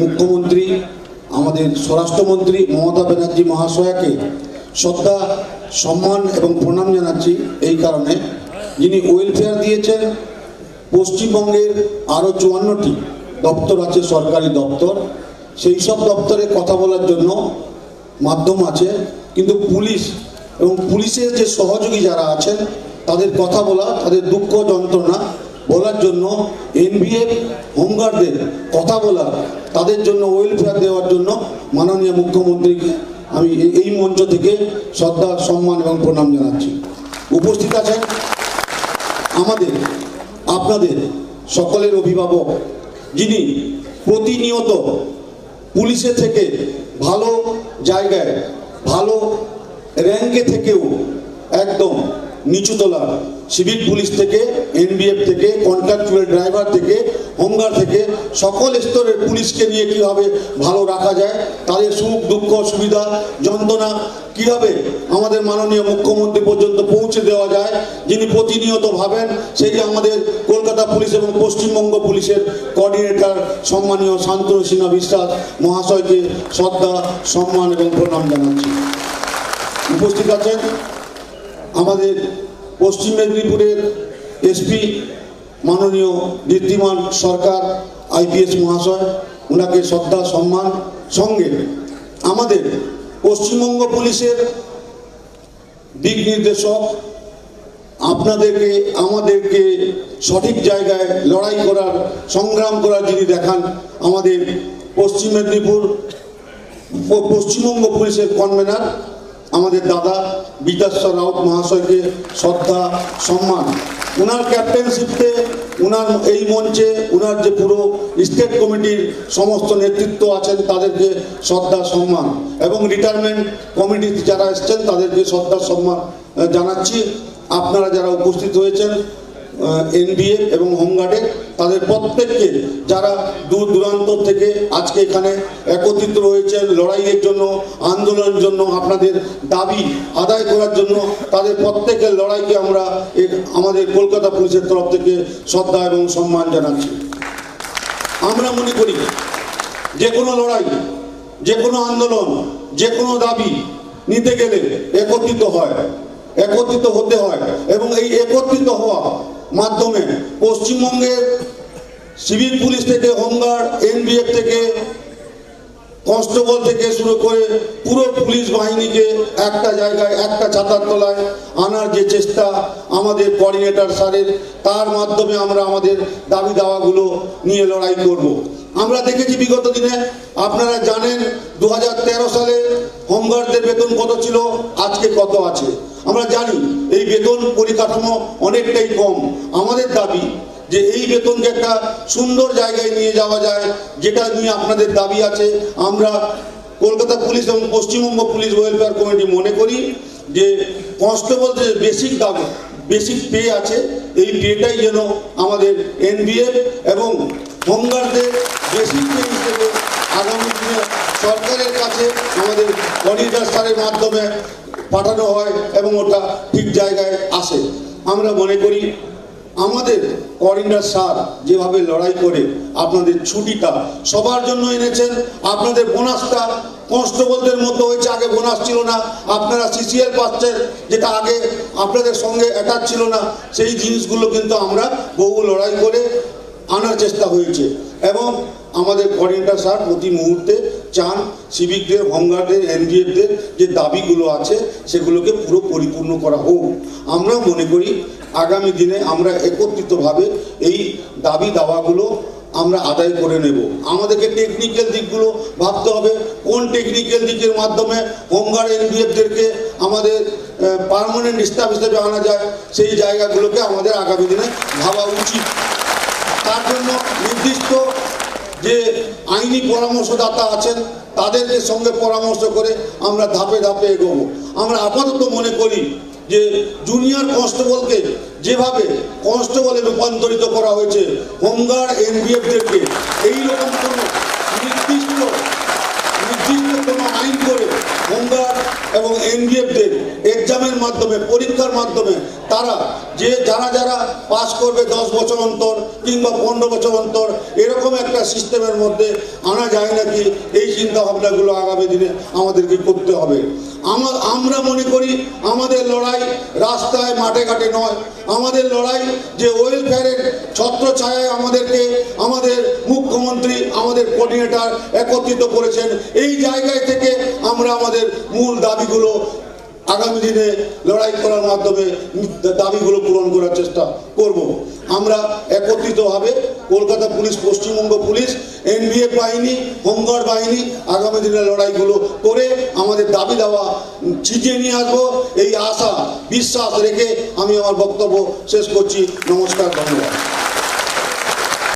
মুখ্যমন্ত্রী, আমাদের স্বরাষ্ট্রমন্ত্রী মমতা ব্যানার্জি মহাশয়াকে শ্রদ্ধা, সম্মান এবং প্রণাম জানাচ্ছি এই কারণে। যিনি ওয়েলফেয়ার দিয়েছেন, পশ্চিমবঙ্গের আরও চুয়ান্নটি দপ্তর আছে, সরকারি দপ্তর। সেই সব দপ্তরে কথা বলার জন্য মাধ্যম আছে, কিন্তু পুলিশ এবং পুলিশের যে সহযোগী যারা আছেন, তাদের কথা বলা, তাদের দুঃখ যন্ত্রণা বলার জন্য এনবিএফ হোমগার্ডদের কথা বলা, তাদের জন্য ওয়েলফেয়ার দেওয়ার জন্য মাননীয় মুখ্যমন্ত্রীকে আমি এই- এই মঞ্চ থেকে শ্রদ্ধা, সম্মান এবং প্রণাম জানাচ্ছি। উপস্থিত আছেন আমাদের, আপনাদের সকলের অভিভাবক, যিনি প্রতিনিয়ত পুলিশের থেকে ভালো জায়গায়, ভালো র্যাঙ্কে থেকেও একদম নিচুতলা সিভিক পুলিশ থেকে, এনবিএফ থেকে কন্ট্রাক্টুয়াল ড্রাইভার থেকে হোমগার্ড থেকে, সকল স্তরের পুলিশকে নিয়ে কীভাবে ভালো রাখা যায়, তাদের সুখ, দুঃখ সুবিধা যন্ত্রণা কীভাবে আমাদের মাননীয় মুখ্যমন্ত্রী পর্যন্ত পৌঁছে দেওয়া যায়, যিনি প্রতিনিয়ত ভাবেন যে আমাদের কলকাতা পুলিশ এবং পশ্চিমবঙ্গ পুলিশের কোঅর্ডিনেটর সম্মানীয় শান্তনু সিনহা বিশ্বাস মহাশয়কে শ্রদ্ধা, সম্মান এবং প্রণাম জানাচ্ছি। উপস্থিত আছেন আমাদের পশ্চিম মেদিনীপুরের এসপি মাননীয় দীপ্তিমান সরকার, আইপিএস মহাশয় ওনাকে শ্রদ্ধা, সম্মান, সঙ্গে আমাদের পশ্চিমবঙ্গ পুলিশের দিক নির্দেশক, আপনাদেরকে, আমাদেরকে সঠিক জায়গায় লড়াই করার, সংগ্রাম করার যিনি দেখান আমাদের পশ্চিম মেদিনীপুর, পশ্চিমবঙ্গ পুলিশের কনভেনার আমাদের দাদা বিদ্যাশ্বর রাউত মহাশয়কে শ্রদ্ধা, সম্মান। ওনার ক্যাপ্টেনশিপে ওনার এই মঞ্চে ওনার যে পুরো স্টেট কমিটির সমস্ত নেতৃত্ব আছেন, তাদেরকে শ্রদ্ধা, সম্মান। এবং রিটায়ারমেন্ট কমিটি যারা এসছেন, তাদেরকে শ্রদ্ধা, সম্মান জানাচ্ছি। আপনারা যারা উপস্থিত হয়েছেন এনডিএ এবং হোমগার্ডে তাদের প্রত্যেককে যারা দূর দূরান্ত থেকে আজকে এখানে একত্রিত হয়েছেন লড়াইয়ের জন্য, আন্দোলনের জন্য, আপনাদের দাবি আদায় করার জন্য, তাদের প্রত্যেকের লড়াইকে আমরা আমাদের কলকাতা পুলিশের তরফ থেকে শ্রদ্ধা এবং সম্মান জানাচ্ছি। আমরা মনে করি যে কোনো লড়াই, যে কোনো আন্দোলন, যে কোনো দাবি নিতে গেলে একত্রিত হয়, একত্রিত হতে হয় এবং এই একত্রিত হওয়া মাধ্যমে পশ্চিমবঙ্গের সিভিল পুলিশ থেকে, হোমগার্ড, এনবিএফ থেকে, কনস্টেবল থেকে শুরু করে পুরো পুলিশ বাহিনীকে একটা জায়গায়, একটা ছাতার তলায় আনার যে চেষ্টা আমাদের কোঅর্ডিনেটর স্যারের, তার মাধ্যমে আমরা আমাদের দাবি দাওয়াগুলো নিয়ে লড়াই করব। আমরা দেখেছি বিগত দিনে আপনারা জানেন দু হাজার তেরো সালে হোমগার্ডদের বেতন কত ছিল? আজকে কত আছে? আমরা জানি এই বেতন পরিকাঠামো অনেকটাই কম। আমাদের দাবি যে এই বেতনকে একটা সুন্দর জায়গায় নিয়ে যাওয়া যায়, যেটা নিয়ে আপনাদের দাবি আছে। আমরা কলকাতা পুলিশ এবং পশ্চিমবঙ্গ পুলিশ ওয়েলফেয়ার কমিটি মনে করি যে কনস্টেবল যে বেসিক দাবি বেসিক পে আছে, এই পেটাই যেন আমাদের এনবিএফ এবং হোমগার্ডদের বেসিক পে হিসেবে আগামী দিনে সরকারের কাছে আমাদের স্যারের মাধ্যমে পাঠানো হয় এবং ওটা ঠিক জায়গায় আসে। আমরা মনে করি আমাদের করিন্ডার স্যার যেভাবে লড়াই করে আপনাদের ছুটিটা সবার জন্য এনেছেন। আপনাদের বোনাসটা কনস্টেবলদের মতো হয়েছে, আগে বোনাস ছিল না। আপনারা সিসিএল পাচ্ছেন, যেটা আগে আপনাদের সঙ্গে অ্যাটাচ ছিল না। সেই জিনিসগুলো কিন্তু আমরা বহু লড়াই করে আনার চেষ্টা হয়েছে। এবং আমাদের কোঅর্ডিনেটর স্যার প্রতি মুহূর্তে চান সিভিকদের হোমগার্ডের এনডিএফদের যে দাবিগুলো আছে, সেগুলোকে পুরো পরিপূর্ণ করা হোক। আমরা মনে করি আগামী দিনে আমরা একত্রিতভাবে এই দাবি দাওয়াগুলো আমরা আদায় করে নেব। আমাদেরকে টেকনিক্যাল দিকগুলো ভাবতে হবে। কোন টেকনিক্যাল দিকের মাধ্যমে হোমগার্ড এনডিএফদেরকে আমাদের পারমানেন্ট স্টাফ হিসেবে আনা যায়, সেই জায়গাগুলোকে আমাদের আগামী দিনে ভাবা উচিত। তার জন্য নির্দিষ্ট যে আইনি পরামর্শদাতা আছেন, তাদেরকে সঙ্গে পরামর্শ করে আমরা ধাপে ধাপে এগোবো। আমরা আপাতত মনে করি যে জুনিয়র কনস্টেবলকে যেভাবে কনস্টেবলে রূপান্তরিত করা হয়েছে, হোমগার্ড এনবিএফদেরকে, এইরকম কোনো নির্দিষ্ট আইন করে এবং এনডিএফদের এক্সামের মাধ্যমে, পরীক্ষার মাধ্যমে তারা যে যারা যারা পাস করবে দশ বছর অন্তর কিংবা পনেরো বছর অন্তর, এরকম একটা সিস্টেমের মধ্যে আনা যায় নাকি? এই চিন্তা ভাবনাগুলো আগামী দিনে আমাদেরকে করতে হবে। আমার আমরা মনে করি আমাদের লড়াই রাস্তায় মাঠে ঘাটে নয়। আমাদের লড়াই যে ওয়েলফেয়ারের ছত্র ছায়ায় আমাদেরকে, আমাদের মুখ্যমন্ত্রী আমাদের কোঅর্ডিনেটর একত্রিত করেছেন। এই জায়গায় থেকে আমরা আমাদের মূল দাবিগুলো আগামী দিনে লড়াই করার মাধ্যমে দাবিগুলো পূরণ করার চেষ্টা করব। আমরা একত্রিতভাবে Kolkata police, Paschimbanga police NDF বাহিনী, হোমগার্ড বাহিনী আগামী দিনে লড়াইগুলো করে আমাদের দাবি দাওয়া ছিটিয়ে নিয়ে আসব। এই আশা, বিশ্বাস রেখে আমি আমার বক্তব্য শেষ করছি। নমস্কার, ধন্যবাদ।